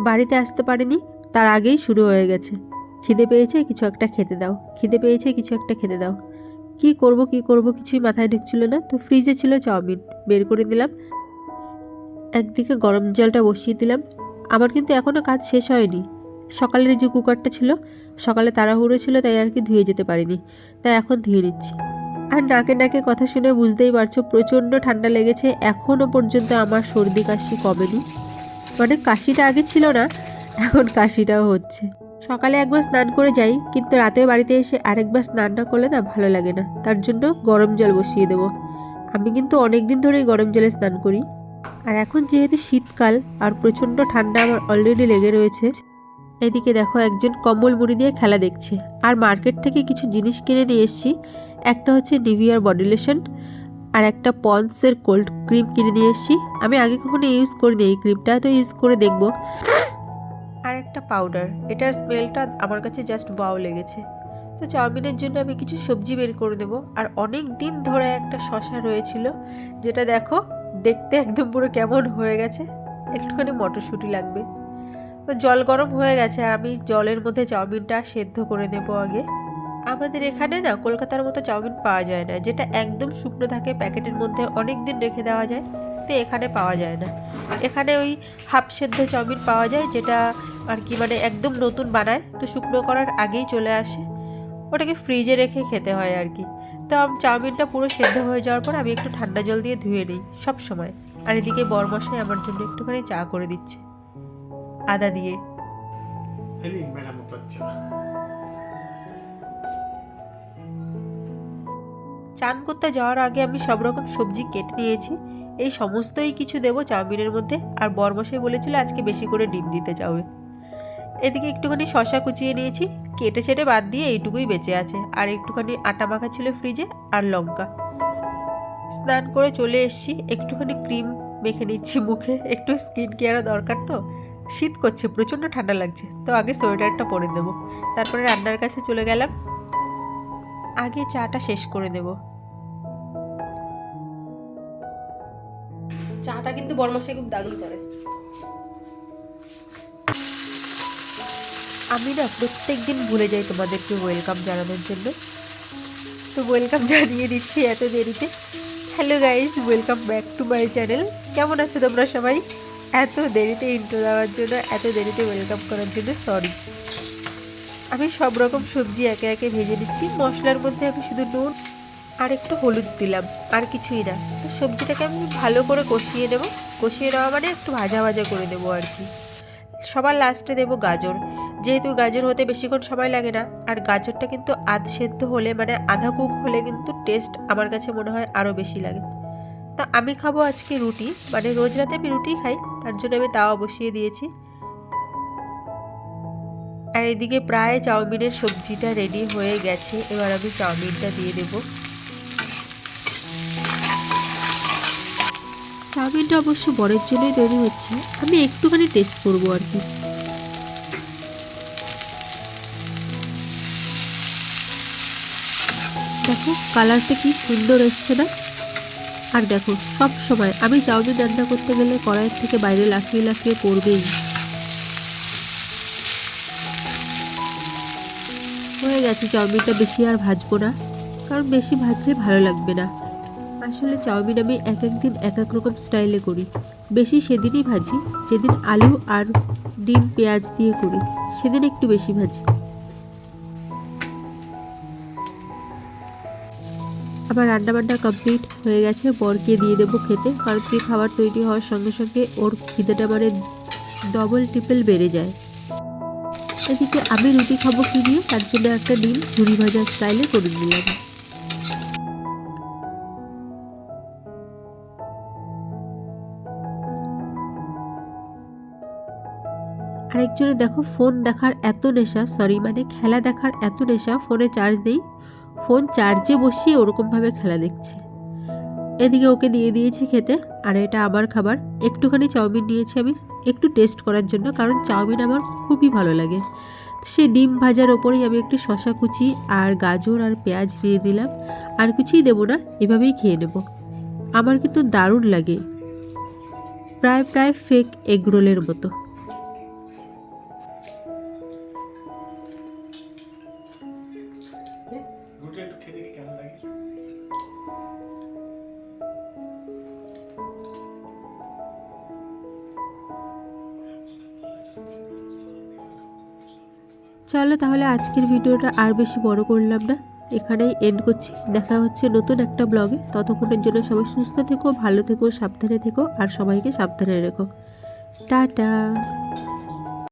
বাড়িতে আসতে পারেনি, তার আগেই শুরু হয়ে গেছে। খিদে পেয়েছে, কিছু একটা খেতে দাও। খিদে পেয়েছে, কিছু একটা খেতে দাও। কি করব কি করব কিছুই মাথায় ঢুকছিল না। তো ফ্রিজে ছিল চাউমিন। বের করে দিলাম একদিকে গরম জলটা বসিয়ে দিলাম। আমার কিন্তু এখনও কাজ শেষ হয়নি। সকালের যে কুকারটা ছিল, সকালে তাড়াহুড়ো ছিল, তাই আর কি ধুয়ে যেতে পারিনি। তাই এখন ধুয়ে নিচ্ছি। আর নাকে নাকে কথা শুনে বুঝতেই পারছ, প্রচণ্ড ঠান্ডা লেগেছে। এখনও পর্যন্ত আমার সর্দি কাশি কমেনি। মানে কাশিটা আগে ছিল না, এখন কাশিটাও হচ্ছে। সকালে একবার স্নান করে যাই, কিন্তু রাতেও বাড়িতে এসে আরেকবার স্নান না করলে না ভালো লাগে না। তার জন্য গরম জল বসিয়ে দেবো। আমি কিন্তু অনেক দিন ধরেই গরম জলে স্নান করি। আর এখন যেহেতু শীতকাল আর প্রচণ্ড ঠান্ডা আমার অলরেডি লেগে রয়েছে, এদিকে দেখো একজন কম্বল মুড়ি দিয়ে খেলা দেখছে। আর মার্কেট থেকে কিছু জিনিস কিনে নিয়ে এসেছি। একটা হচ্ছে নিভিয়ার বডি লোশন আর একটা পন্সের কোল্ড ক্রিম কিনে নিয়ে এসেছি আমি আগে কখনো ইউজ করিনি এই ক্রিমটা, তো ইউজ করে দেখব। আর একটা পাউডার এটার স্মেলটা আমার কাছে জাস্ট বাও লেগেছে। তো চাউমিনের জন্য আমি কিছু সবজি বের করে দেবো আর অনেক দিন ধরে একটা শশা রয়েছিল, যেটা দেখো দেখতে একদম পুরো কেমন হয়ে গেছে। একটুখানি মটরশুঁটি লাগবে। তো জল গরম হয়ে গেছে, আমি জলের মধ্যে চাউমিনটা সেদ্ধ করে নেব আগে। আমাদের এখানে না কলকাতার মতো চাউমিন পাওয়া যায় না, যেটা একদম শুকনো থাকে, প্যাকেটের মধ্যে অনেক দিন রেখে দেওয়া যায়, তো এখানে পাওয়া যায় না। এখানে ওই হাফ সেদ্ধ চাউমিন পাওয়া যায়, যেটা আর কি মানে একদম নতুন বানায়, তো শুকনো করার আগেই চলে আসে। ওটাকে ফ্রিজে রেখে খেতে হয় আর কি। তো চাউমিনটা পুরো সেদ্ধ হয়ে যাওয়ার পর আমি একটু ঠান্ডা জল দিয়ে ধুয়ে নিই, সব সময়। আর এদিকে বরমশাই আমার জন্য একটুখানি চা করে দিচ্ছে, আদা দিয়ে। চান করতে যাওয়ার আগে আমি সব রকম সবজি কেটে নিয়েছি। এই সমস্তই কিছু দেবো চাউমিনের মধ্যে। আর বরমশাই বলেছিল আজকে বেশি করে ডিম দিতে চাবে এদিকে একটুখানি শশা কুচিয়ে নিয়েছি। কেটে ছেটে বাদ দিয়ে এইটুকুই বেঁচে আছে। আর একটুখানি আটা মাখা ছিল ফ্রিজে আর লঙ্কা। স্নান করে চলে এসেছি। একটুখানি ক্রিম মেখে নিচ্ছি মুখে। একটু স্কিন কেয়ারও দরকার তো। শীত করছে, প্রচণ্ড ঠান্ডা লাগছে। তো আগে সোয়েটারটা পরে দেবো তারপরে রান্নার কাছে চলে গেলাম। আগে চাটা শেষ করে দেব চাটা কিন্তু বরমাসে খুব দারুণ করে। আমি না প্রত্যেক দিন ভুলে যাই তোমাদেরকে ওয়েলকাম জানানোর জন্য। তো ওয়েলকাম জানিয়ে দিচ্ছি এত দেরিতে। Hello guys welcome back to my channel কেমন আছো তোমরা সবাই? এত দেরিতে ইন্ট্রো দেওয়ার জন্য, এত দেরিতে ওয়েলকাম করার জন্য সরি আমি সব রকম সবজি একে একে ভেজে নিচ্ছি। মশলার মধ্যে আমি শুধু নুন আর একটু হলুদ দিলাম, আর কিছুই না। তো সবজিটাকে আমি ভালো করে কষিয়ে নেব কষিয়ে নেওয়া মানে একটু ভাজা ভাজা করে দেবো আর কি। সবার লাস্টে দেবো গাজর। যেহেতু গাজর হতে বেশিক্ষণ সময় লাগে না, আর গাজরটা কিন্তু আধ সেদ্ধ হলে মানে আধা কুক হলে কিন্তু টেস্ট আমার কাছে মনে হয় আরও বেশি লাগে। তা আমি খাব আজকে রুটি মানে রোজ রাতে আমি রুটি খাই, তার জন্য আমি তাওয়া বসিয়ে দিয়েছি। আর এদিকে প্রায় চাউমিনের সবজিটা রেডি হয়ে গেছে, এবার আমি চাউমিনটা দিয়ে দেব। চাউমিনটা অবশ্য বরের জন্যই তৈরি হচ্ছে। আমি একটুখানি টেস্ট করব আর কি। দেখো কালারটা কি সুন্দর এসছে না? আর দেখো, সব সময় আমি চাউমিন রান্না করতে গেলে কড়াইয়ের থেকে বাইরে লাফিয়ে লাফিয়ে করবেই। হয়ে গেছে চাউমিনটা বেশি আর ভাজবো না। কারণ বেশি ভাজলে ভালো লাগবে না। আসলে চাউমিন আমি এক এক দিন এক এক রকম স্টাইলে করি। বেশি সেদিনই ভাজি, যেদিন আলু আর ডিম, পেঁয়াজ দিয়ে করি, সেদিন একটু বেশি ভাজি। আমার রান্নাবান্না কমপ্লিট হয়ে গেছে, বরকে দিয়ে দেবো খেতে, কারণ কি খাবার তৈরি হওয়ার সঙ্গে সঙ্গে ওর খিদেটা মানে ডবল ট্রিপল বেড়ে যায়। এদিকে আমি রুটি খাব কি দিয়ে, তার জন্য একটা ডিম ঝুড়ি ভাজা স্টাইলে করে নিলাম। আরেকজনে দেখো ফোন দেখার এত নেশা সরি মানে খেলা দেখার এত নেশা ফোনে চার্জ নেই। ফোন চার্জে বসিয়ে ওরকমভাবে খেলা দেখছে। এদিকে ওকে দিয়ে দিয়েছি খেতে, আর এটা আমার খাবার। একটুখানি চাউমিন নিয়েছি আমি, একটু টেস্ট করার জন্য, কারণ চাউমিন আমার খুবই ভালো লাগে। সে ডিম ভাজার ওপরেই আমি একটু শশা কুচি আর গাজর আর পেঁয়াজ দিয়ে দিলাম, আর কিছুই দেবো না, এভাবেই খেয়ে নেব। আমার কিন্তু দারুণ লাগে। প্রায় প্রায় ফেক এগরোলের মতো। চলো তাহলে আজকের ভিডিওটা আর বেশি বড় করলাম না। এখানেই এন্ড করছি। দেখা হচ্ছে নতুন একটা ব্লগে ততক্ষণের জন্য সবাই সুস্থ থেকো, ভালো থেকো, সাবধানে থেকো, আর সবাইকে সাবধানে রেখো। টাটা!